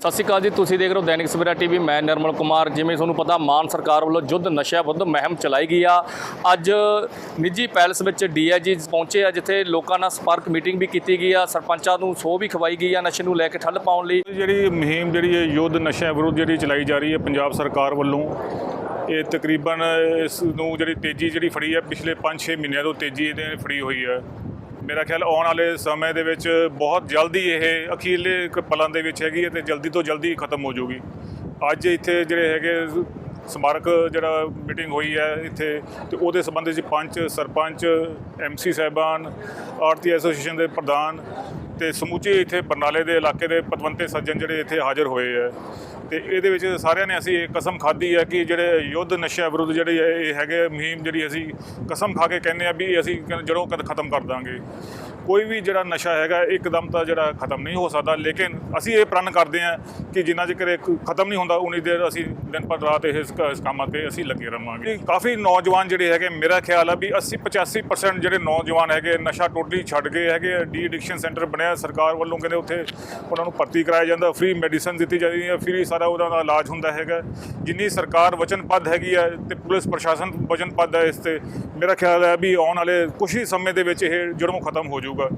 ਸਤਿ ਸ਼੍ਰੀ ਅਕਾਲ ਜੀ, ਤੁਸੀਂ ਦੇਖ ਰਹੇ ਹੋ ਦੈਨਿਕ ਸਵੇਰਾ ਟੀਵੀ, ਮੈਂ ਨਿਰਮਲ ਕੁਮਾਰ। ਜਿਵੇਂ ਤੁਹਾਨੂੰ ਪਤਾ, ਮਾਨ ਸਰਕਾਰ ਵੱਲੋਂ ਯੁੱਧ ਨਸ਼ਾ ਵਿਰੁੱਧ ਮੁਹਿੰਮ ਚਲਾਈ ਗਈ ਆ। ਅੱਜ ਨਿੱਜੀ ਪੈਲਸ ਵਿੱਚ ਡੀਆਈਜੀ ਪਹੁੰਚੇ ਆ, ਜਿੱਥੇ ਲੋਕਾਂ ਨਾਲ ਸੰਪਰਕ ਮੀਟਿੰਗ ਵੀ ਕੀਤੀ ਗਈ ਆ। ਸਰਪੰਚਾਂ ਨੂੰ ਸੋ ਵੀ ਖਵਾਈ ਗਈ ਆ ਨਸ਼ੇ ਨੂੰ ਲੈ ਕੇ ਠੱਲ ਪਾਉਣ ਲਈ। ਜਿਹੜੀ ਮੁਹਿੰਮ ਜਿਹੜੀ ਹੈ, ਯੁੱਧ ਨਸ਼ਿਆਂ ਵਿਰੁੱਧ ਜਿਹੜੀ ਚਲਾਈ ਜਾ ਰਹੀ ਹੈ ਪੰਜਾਬ ਸਰਕਾਰ ਵੱਲੋਂ, ਇਹ ਤਕਰੀਬਨ ਇਸ ਨੂੰ ਜਿਹੜੀ ਤੇਜ਼ੀ ਜਿਹੜੀ ਫੜੀ ਹੈ, ਪਿਛਲੇ 5-6 ਮਹੀਨਿਆਂ ਤੋਂ ਤੇਜ਼ੀ ਇਹਦੇ ਫੜੀ ਹੋਈ ਹੈ। ਮੇਰਾ ਖਿਆਲ ਆਉਣ ਵਾਲੇ ਸਮੇਂ ਦੇ ਵਿੱਚ ਬਹੁਤ ਜਲਦੀ ਇਹ ਅਖੀਰਲੇ ਪਲਾਂ ਦੇ ਵਿੱਚ ਹੈਗੀ ਹੈ ਤੇ ਜਲਦੀ ਤੋਂ ਜਲਦੀ ਖਤਮ ਹੋ ਜਾਊਗੀ। ਅੱਜ ਇੱਥੇ ਜਿਹੜੇ ਹੈਗੇ ਸਮਾਰਕ ਜਿਹੜਾ ਮੀਟਿੰਗ ਹੋਈ ਹੈ ਇੱਥੇ ਤੇ ਉਹਦੇ ਸੰਬੰਧ ਵਿੱਚ ਪੰਚ ਸਰਪੰਚ ਐਮਸੀ ਸਾਹਿਬਾਨ ਆਰਤੀ ਐਸੋਸੀਏਸ਼ਨ ਦੇ ਪ੍ਰਧਾਨ ਤੇ ਸਮੁੱਚੇ ਇੱਥੇ ਬਰਨਾਲੇ ਦੇ ਇਲਾਕੇ ਦੇ ਪਤਵੰਤੇ ਸੱਜਣ ਜਿਹੜੇ ਇੱਥੇ ਹਾਜ਼ਰ ਹੋਏ ਹੈ। ਤੇ ਇਹਦੇ ਵਿੱਚ ਸਾਰਿਆਂ ਨੇ ਅਸੀਂ ਇਹ ਕਸਮ ਖਾਧੀ ਹੈ ਕਿ ਜਿਹੜੇ ਯੁੱਧ ਨਸ਼ਿਆਂ ਵਿਰੁੱਧ ਜਿਹੜੀ ਇਹ ਹੈਗੇ ਮੁਹਿੰਮ ਜਿਹੜੀ ਅਸੀਂ ਕਸਮ ਖਾ ਕੇ ਕਹਿੰਦੇ ਆ ਵੀ ਅਸੀਂ ਜੜੋਂ ਕਦ ਖਤਮ ਕਰ ਦਾਂਗੇ। ਕੋਈ ਵੀ ਜਿਹੜਾ ਨਸ਼ਾ ਹੈਗਾ ਇੱਕਦਮ ਤਾਂ ਜਿਹੜਾ ਖਤਮ ਨਹੀਂ ਹੋ ਸਕਦਾ ਲੇਕਿਨ ਅਸੀਂ ਇਹ ਪ੍ਰਣ ਕਰਦੇ ਹਾਂ ਕਿ ਜਿੰਨਾ ਚਿਰ ਇਹ ਖਤਮ ਨਹੀਂ ਹੁੰਦਾ ਉਨੀ ਦੇਰ ਅਸੀਂ ਦਿਨ ਪਰ ਰਾਤ ਇਹ ਇਸ ਕੰਮਾਂ ਤੇ ਅਸੀਂ ਲੱਗੇ ਰਹਾਂਗੇ ਕਾਫੀ ਨੌਜਵਾਨ ਜਿਹੜੇ ਹੈਗੇ ਮੇਰਾ ਖਿਆਲ ਆ ਵੀ 80 85% ਜਿਹੜੇ ਨੌਜਵਾਨ ਹੈਗੇ ਨਸ਼ਾ ਟੋਟਲੀ ਛੱਡ ਗਏ ਹੈਗੇ ਡੀ ਐਡਿਕਸ਼ਨ ਸੈਂਟਰ ਬਣਿਆ ਸਰਕਾਰ ਵੱਲੋਂ ਕਹਿੰਦੇ ਉੱਥੇ ਉਹਨਾਂ ਨੂੰ ਭਰਤੀ ਕਰਾਇਆ ਜਾਂਦਾ ਫ੍ਰੀ ਮੈਡੀਸਨ ਦਿੱਤੀ ਜਾਂਦੀ ਹੈ ਫ੍ਰੀ ਸਾਰਾ ਉਹਦਾ ਦਾ ਇਲਾਜ ਹੁੰਦਾ ਹੈਗਾ। ਜਿੰਨੀ ਸਰਕਾਰ ਵਚਨਬੱਧ ਹੈਗੀ ਹੈ ਤੇ ਪੁਲਿਸ ਪ੍ਰਸ਼ਾਸਨ ਵਚਨਬੱਧ ਹੈ ਇਸ ਤੇ ਮੇਰਾ ਖਿਆਲ ਹੈ ਵੀ ਆਉਣ ਵਾਲੇ ਕੁਝ ਹੀ ਸਮੇਂ ਦੇ ਵਿੱਚ ਇਹ ਜੜੋਂ ਖਤਮ ਹੋ ਜਾਊਗਾ।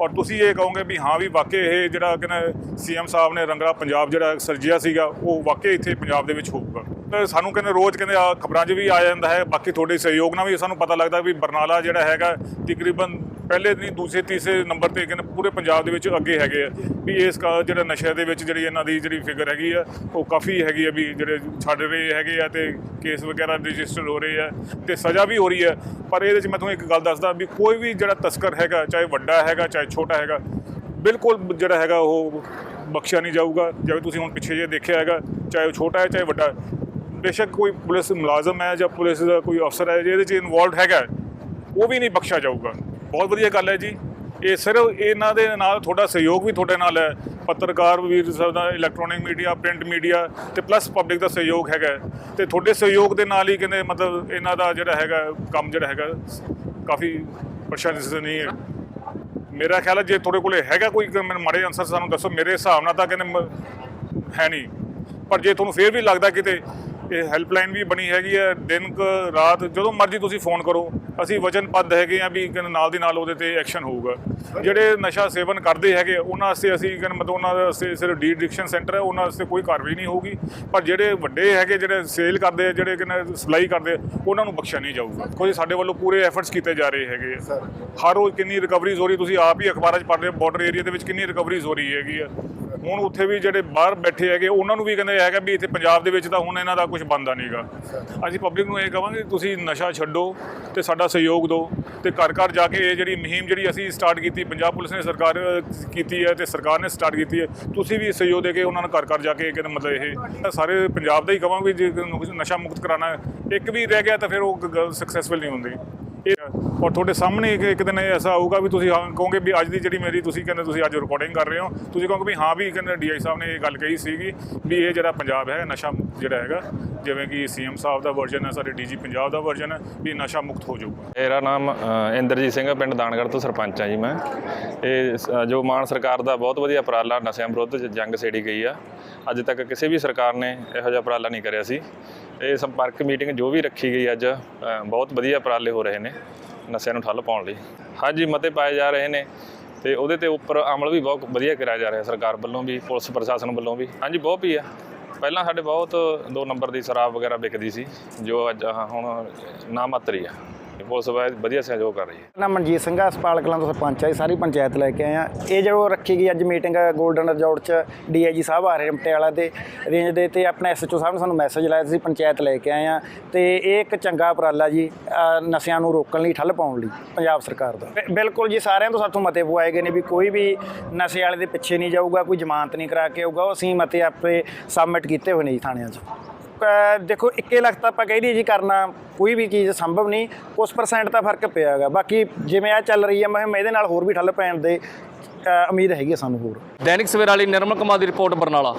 ਔਰ ਤੁਸੀਂ ਇਹ ਕਹੋਗੇ ਵੀ ਹਾਂ ਵੀ ਵਾਕਈ ਇਹ ਜਿਹੜਾ ਕਹਿੰਦੇ ਸੀਐਮ ਸਾਹਿਬ ਨੇ ਰੰਗੜਾ ਪੰਜਾਬ ਜਿਹੜਾ ਸਰਜਿਆ ਸੀਗਾ, ਉਹ ਵਾਕਈ ਇੱਥੇ ਪੰਜਾਬ ਦੇ ਵਿੱਚ ਹੋਊਗਾ। ਸਾਨੂੰ ਕਹਿੰਦੇ ਰੋਜ਼ ਕਹਿੰਦੇ ਆ, ਖਬਰਾਂ 'ਚ ਵੀ ਆ ਜਾਂਦਾ ਹੈ, ਬਾਕੀ ਤੁਹਾਡੇ ਸਹਿਯੋਗ ਨਾਲ ਵੀ ਸਾਨੂੰ ਪਤਾ ਲੱਗਦਾ ਵੀ ਬਰਨਾਲਾ ਜਿਹੜਾ ਹੈਗਾ, ਤਕਰੀਬਨ ਪਹਿਲੇ ਨਹੀਂ ਦੂਸਰੇ, ਤੀਸਰੇ ਨੰਬਰ ਤੇ ਕਹਿੰਦੇ ਪੂਰੇ ਪੰਜਾਬ ਦੇ ਵਿੱਚ ਅੱਗੇ ਹੈਗੇ ਆ ਵੀ ਇਸ ਕਾ ਜਿਹੜਾ ਨਸ਼ੇ ਦੇ ਵਿੱਚ ਜਿਹੜੀ ਇਹਨਾਂ ਦੀ ਜਿਹੜੀ ਫਿਗਰ ਹੈਗੀ ਆ, ਉਹ ਕਾਫੀ ਹੈਗੀ ਆ ਵੀ ਜਿਹੜੇ ਛੱਡ ਰਹੇ ਹੈਗੇ ਆ ਤੇ ਕੇਸ ਵਗੈਰਾ ਰਜਿਸਟਰ ਹੋ ਰਹੇ ਆ ਤੇ ਸਜ਼ਾ ਵੀ ਹੋ ਰਹੀ ਹੈ ਪਰ ਇਹਦੇ 'ਚ ਮੈਂ ਤੁਹਾਨੂੰ ਇੱਕ ਗੱਲ ਦੱਸਦਾ ਵੀ ਕੋਈ ਵੀ ਜਿਹੜਾ ਤਸਕਰ ਹੈਗਾ, ਚਾਹੇ ਵੱਡਾ ਹੈਗਾ, ਚਾਹੇ ਛੋਟਾ ਹੈਗਾ, ਬਿਲਕੁਲ ਜਿਹੜਾ ਹੈਗਾ ਉਹ ਬਖਸ਼ਿਆ ਨਹੀਂ ਜਾਊਗਾ। ਜਿਵੇਂ ਤੁਸੀਂ ਹੁਣ ਪਿੱਛੇ ਜੇ ਦੇਖਿਆ ਹੈਗਾ, ਚਾਹੇ ਉਹ ਛੋਟਾ ਹੈ, ਚਾਹੇ ਵੱਡਾ ਬੇਸ਼ੱਕ ਕੋਈ ਪੁਲਿਸ ਮੁਲਾਜ਼ਮ ਹੈ ਜਾਂ ਪੁਲਿਸ ਦਾ ਕੋਈ ਅਫਸਰ ਹੈ ਜਿਹਦੇ 'ਚ ਇਨਵੋਲਵਡ ਹੈਗਾ, ਉਹ ਵੀ ਨਹੀਂ ਬਖਸ਼ਿਆ ਜਾਊਗਾ। ਬਹੁਤ ਵਧੀਆ ਗੱਲ ਹੈ ਜੀ। ਇਹ ਸਿਰਫ ਇਹਨਾਂ ਦੇ ਨਾਲ ਤੁਹਾਡਾ ਸਹਿਯੋਗ ਵੀ ਤੁਹਾਡੇ ਨਾਲ ਹੈ। ਪੱਤਰਕਾਰ ਵੀਰ ਸਾਹਿਬ ਦਾ ਇਲੈਕਟ੍ਰੋਨਿਕ ਮੀਡੀਆ ਪ੍ਰਿੰਟ ਮੀਡੀਆ ਤੇ ਪਲੱਸ ਪਬਲਿਕ ਦਾ ਸਹਿਯੋਗ ਹੈਗਾ ਤੇ ਤੁਹਾਡੇ ਸਹਿਯੋਗ ਦੇ ਨਾਲ ਹੀ ਕਹਿੰਦੇ ਮਤਲਬ ਇਹਨਾਂ ਦਾ ਜਿਹੜਾ ਹੈਗਾ ਕੰਮ ਜਿਹੜਾ ਹੈਗਾ, ਕਾਫੀ ਪ੍ਰਸ਼ੰਸਨੀय ਹੈ। ਮੇਰਾ ਖਿਆਲ ਹੈ ਜੇ ਤੁਹਾਡੇ ਕੋਲੇ ਹੈਗਾ ਕੋਈ ਮੈਨੂੰ ਮਾੜੇ ਆਨਸਰ ਸਾਨੂੰ ਦੱਸੋ। ਮੇਰੇ ਹਿਸਾਬ ਨਾਲ ਤਾਂ ਕਹਿੰਦੇ ਮ- ਹੈ ਨਹੀਂ। ਪਰ ਜੇ ਤੁਹਾਨੂੰ ਫੇਰ ਵੀ ਲੱਗਦਾ ਕਿਤੇ ਇਹ ਹੈਲਪਲਾਈਨ ਵੀ ਬਣੀ ਹੈਗੀ ਹੈ ਦਿਨ ਕ ਰਾਤ ਜਦੋਂ ਮਰਜ਼ੀ ਤੁਸੀਂ ਫੋਨ ਕਰੋ। ਅਸੀਂ ਵਚਨਬੱਧ ਹੈਗੇ ਆ ਵੀ ਕਹਿੰਦੇ ਨਾਲ ਦੀ ਨਾਲ ਉਹਦੇ ਤੇ ਐਕਸ਼ਨ ਹੋਊਗਾ। ਜਿਹੜੇ ਨਸ਼ਾ ਸੇਵਨ ਕਰਦੇ ਹੈਗੇ ਉਹਨਾਂ ਵਾਸਤੇ ਅਸੀਂ ਕਹਿੰਦੇ ਮਤਲਬ ਉਹਨਾਂ ਦੇ ਸਿਰਫ ਡੀ ਐਡਿਕਸ਼ਨ ਸੈਂਟਰ ਹੈ ਉਹਨਾਂ ਵਾਸਤੇ ਕੋਈ ਕਾਰਵਾਈ ਨਹੀਂ ਹੋਊਗੀ। ਪਰ ਜਿਹੜੇ ਵੱਡੇ ਹੈਗੇ ਜਿਹੜੇ ਸੇਲ ਕਰਦੇ ਆ, ਜਿਹੜੇ ਕਹਿੰਦੇ ਸਪਲਾਈ ਕਰਦੇ ਉਹਨਾਂ ਨੂੰ ਬਖਸ਼ਿਆ ਨਹੀਂ ਜਾਊਗਾ। ਕੋਈ ਸਾਡੇ ਵੱਲੋਂ ਪੂਰੇ ਐਫਰਟਸ ਕੀਤੇ ਜਾ ਰਹੇ ਹੈਗੇ ਹਰ ਰੋਜ਼ ਕਿੰਨੀ ਰਿਕਵਰੀਜ਼ ਹੋ ਰਹੀ ਤੁਸੀਂ ਆਪ ਹੀ ਅਖਬਾਰਾਂ 'ਚ ਪੜ੍ਹ ਰਹੇ ਬਾਰਡਰ ਏਰੀਆ ਦੇ ਵਿੱਚ ਕਿੰਨੀ ਰਿਕਵਰੀਜ਼ ਹੋ ਰਹੀ ਹੈਗੀ ਆ। ਹੁਣ ਉੱਥੇ ਵੀ ਜਿਹੜੇ ਬਾਹਰ ਬੈਠੇ ਹੈਗੇ, ਉਹਨਾਂ ਨੂੰ ਵੀ ਕਹਿੰਦੇ ਹੈਗਾ ਵੀ ਇੱਥੇ ਪੰਜਾਬ ਦੇ ਵਿੱਚ ਤਾਂ ਹੁਣ ਇਹਨਾਂ ਦਾ ਕੁਝ ਬਣਦਾ ਨਹੀਂਗਾ ਅਸੀਂ ਪਬਲਿਕ ਨੂੰ ਇਹ ਕਹਾਂਗੇ ਤੁਸੀਂ ਨਸ਼ਾ ਛੱਡੋ ਤੇ ਸਾਡਾ ਸਹਿਯੋਗ ਦਿਓ ਤੇ ਘਰ ਘਰ ਜਾ ਕੇ ਇਹ ਜਿਹੜੀ ਮੁਹਿੰਮ ਜਿਹੜੀ ਅਸੀਂ ਸਟਾਰਟ ਕੀਤੀ, ਪੰਜਾਬ ਪੁਲਿਸ ਨੇ ਸਰਕਾਰ, ਕੀਤੀ ਹੈ ਤੇ ਸਰਕਾਰ ਨੇ ਸਟਾਰਟ ਕੀਤੀ ਹੈ, ਤੁਸੀਂ ਵੀ ਸਹਿਯੋਗ ਦੇ ਕੇ ਉਹਨਾਂ ਨੂੰ ਘਰ ਘਰ ਜਾ ਕੇ ਕਹਿੰਦੇ ਮਤਲਬ ਇਹ ਸਾਰੇ ਪੰਜਾਬ ਦਾ ਹੀ ਕਹਾਂਗੇ ਜੇ ਨਸ਼ਾ ਮੁਕਤ ਕਰਾਉਣਾ ਇੱਕ ਵੀ ਰਹਿ ਗਿਆ ਤਾਂ ਫਿਰ ਉਹ ਸਕਸੈਸਫੁਲ ਨਹੀਂ ਹੁੰਦੀ। ਇਹ ਔਰ ਤੁਹਾਡੇ ਸਾਹਮਣੇ ਇੱਕ ਇੱਕ ਦਿਨ ਇਹ ਐਸਾ ਆਊਗਾ ਵੀ ਤੁਸੀਂ ਹਾਂ ਕਹੋਗੇ ਵੀ ਅੱਜ ਦੀ ਜਿਹੜੀ ਮੇਰੀ ਤੁਸੀਂ ਕਹਿੰਦੇ ਤੁਸੀਂ ਅੱਜ ਰਿਕਾਰਡਿੰਗ ਕਰ ਰਹੇ ਹੋ ਤੁਸੀਂ ਕਹੋਗੇ ਵੀ ਹਾਂ ਵੀ ਕਹਿੰਦੇ ਡੀਆਈ ਸਾਹਿਬ ਨੇ ਇਹ ਗੱਲ ਕਹੀ ਸੀਗੀ ਵੀ ਇਹ ਜਿਹੜਾ ਪੰਜਾਬ ਹੈ ਨਸ਼ਾ ਮੁਕਤ ਜਿਹੜਾ ਹੈਗਾ ਜਿਵੇਂ ਕਿ ਸੀਐਮ ਸਾਹਿਬ ਦਾ ਵਰਜਨ ਹੈ ਸਾਡੇ ਡੀਜੀ ਪੰਜਾਬ ਦਾ ਵਰਜਨ ਹੈ ਵੀ ਨਸ਼ਾ ਮੁਕਤ ਹੋ ਜਾਊਗਾ। ਮੇਰਾ ਨਾਮ ਇੰਦਰਜੀਤ ਸਿੰਘ ਹੈ, ਪਿੰਡ ਦਾਨਗੜ੍ਹ ਤੋਂ ਸਰਪੰਚ ਹਾਂ ਜੀ ਮੈਂ। ਇਹ ਸ- ਜੋ ਮਾਨ ਸਰਕਾਰ ਦਾ ਬਹੁਤ ਵਧੀਆ ਉਪਰਾਲਾ ਨਸ਼ਿਆਂ ਵਿਰੁੱਧ ਜੰਗ ਛੇੜੀ ਗਈ ਆ ਅੱਜ ਤੱਕ ਕਿਸੇ ਵੀ ਸਰਕਾਰ ਨੇ ਇਹੋ ਜਿਹਾ ਉਪਰਾਲਾ ਨਹੀਂ ਕਰਿਆ ਸੀ। ਇਹ ਸੰਪਰਕ ਮੀਟਿੰਗ ਜੋ ਵੀ ਰੱਖੀ ਗਈ ਅੱਜ ਬਹੁਤ ਵਧੀਆ ਉਪਰਾਲੇ ਹੋ ਰਹੇ ਨੇ। ਨਸ਼ਿਆਂ ਨੂੰ ਠੱਲ ਪਾਉਣ ਲਈ। ਹਾਂਜੀ, ਮਤੇ ਪਾਏ ਜਾ ਰਹੇ ਨੇ ਤੇ ਉਹਦੇ ਤੇ ਉੱਪਰ ਅਮਲ ਵੀ ਬਹੁਤ ਵਧੀਆ ਕਰਿਆ ਜਾ ਰਿਹਾ ਸਰਕਾਰ ਵੱਲੋਂ ਵੀ, ਪੁਲਿਸ ਪ੍ਰਸ਼ਾਸਨ ਵੱਲੋਂ ਵੀ। ਹਾਂਜੀ, ਬਹੁਤ ਵੀ ਆ। ਪਹਿਲਾਂ ਸਾਡੇ ਬਹੁਤ ਦੋ ਨੰਬਰ ਦੀ ਸ਼ਰਾਬ ਵਗੈਰਾ ਵਿਕਦੀ ਸੀ, ਜੋ ਅੱਜ ਹੁਣ ਨਾ ਮਾਤਰੀ ਆ। ਪੁਲਿਸ ਵ- ਵਧੀਆ ਸਹਿਯੋਗ ਕਰ ਰਹੀ ਹੈ। ਨਾ ਮਨਜੀਤ ਸਿੰਘ ਹਸਪਤਾਲ ਕਲਾਂ ਤੋਂ ਸਰਪੰਚ ਆ ਜੀ, ਸਾਰੀ ਪੰਚਾਇਤ ਲੈ ਕੇ ਆਏ ਆ। ਇਹ ਜੋ ਰੱਖੀ ਗਈ ਅੱਜ ਮੀਟਿੰਗ ਗੋਲਡਨ ਰਿਜ਼ੋਰਟ ਚ, ਡੀਆਈਜੀ ਸਾਹਿਬ ਆ ਰਹੇ ਪਟਿਆਲਾ ਦੇ ਰੇਂਜ ਦੇ ਤੇ ਆਪਣਾ ਐਸਐਚਓ ਸਾਹਿਬ ਨੇ ਸਾਨੂੰ ਮੈਸੇਜ ਲਾਇਆ ਸੀ ਪੰਚਾਇਤ ਲੈ ਕੇ ਆਏ ਆ। ਤੇ ਇਹ ਇੱਕ ਚੰਗਾ ਉਪਰਾਲਾ ਜੀ ਨਸ਼ਿਆਂ ਨੂੰ ਰੋਕਣ ਲਈ, ਠੱਲ ਪਾਉਣ ਲਈ ਪੰਜਾਬ ਸਰਕਾਰ ਦਾ। ਬਿਲਕੁਲ ਜੀ, ਸਾਰਿਆਂ ਤੋਂ ਸਾਥੋਂ ਮਤੇ ਪਵਾਏ ਗਏ ਨੇ ਵੀ ਕੋਈ ਵੀ ਨਸ਼ੇ ਵਾਲੇ ਦੇ ਪਿੱਛੇ ਨਹੀਂ ਜਾਊਗਾ, ਕੋਈ ਜ਼ਮਾਨਤ ਨਹੀਂ ਕਰਾ ਕੇ ਆਊਗਾ, ਉਹ ਅਸੀਂ ਮਤੇ ਆਪੇ ਸਬਮਿਟ ਕੀਤੇ ਹੋਏ ਨੇ ਜੀ ਥਾਣਿਆਂ 'ਚ। ਦੇਖੋ 21 ਲੱਖ ਤਾਂ ਆਪਾਂ ਕਹਿ ਦਈਏ ਜੀ ਕਰਨਾ ਕੋਈ ਵੀ ਚੀਜ਼ ਸੰਭਵ ਨਹੀਂ। ਕੁਝ ਪਰਸੈਂਟ ਤਾਂ ਫ਼ਰਕ ਪਿਆ ਹੈਗਾ। ਬਾਕੀ ਜਿਵੇਂ ਆ ਚੱਲ ਰਹੀ ਹੈ ਮੈਂ ਇਹਦੇ ਨਾਲ ਹੋਰ ਵੀ ਠੱਲ ਪੈਣ ਦੇ ਉਮੀਦ ਹੈਗੀ ਹੈ ਸਾਨੂੰ ਹੋਰ। ਦੈਨਿਕ ਸਵੇਰਾ ਲਈ ਨਿਰਮਲ ਕੁਮਾਰ ਦੀ ਰਿਪੋਰਟ ਬਰਨਾਲਾ।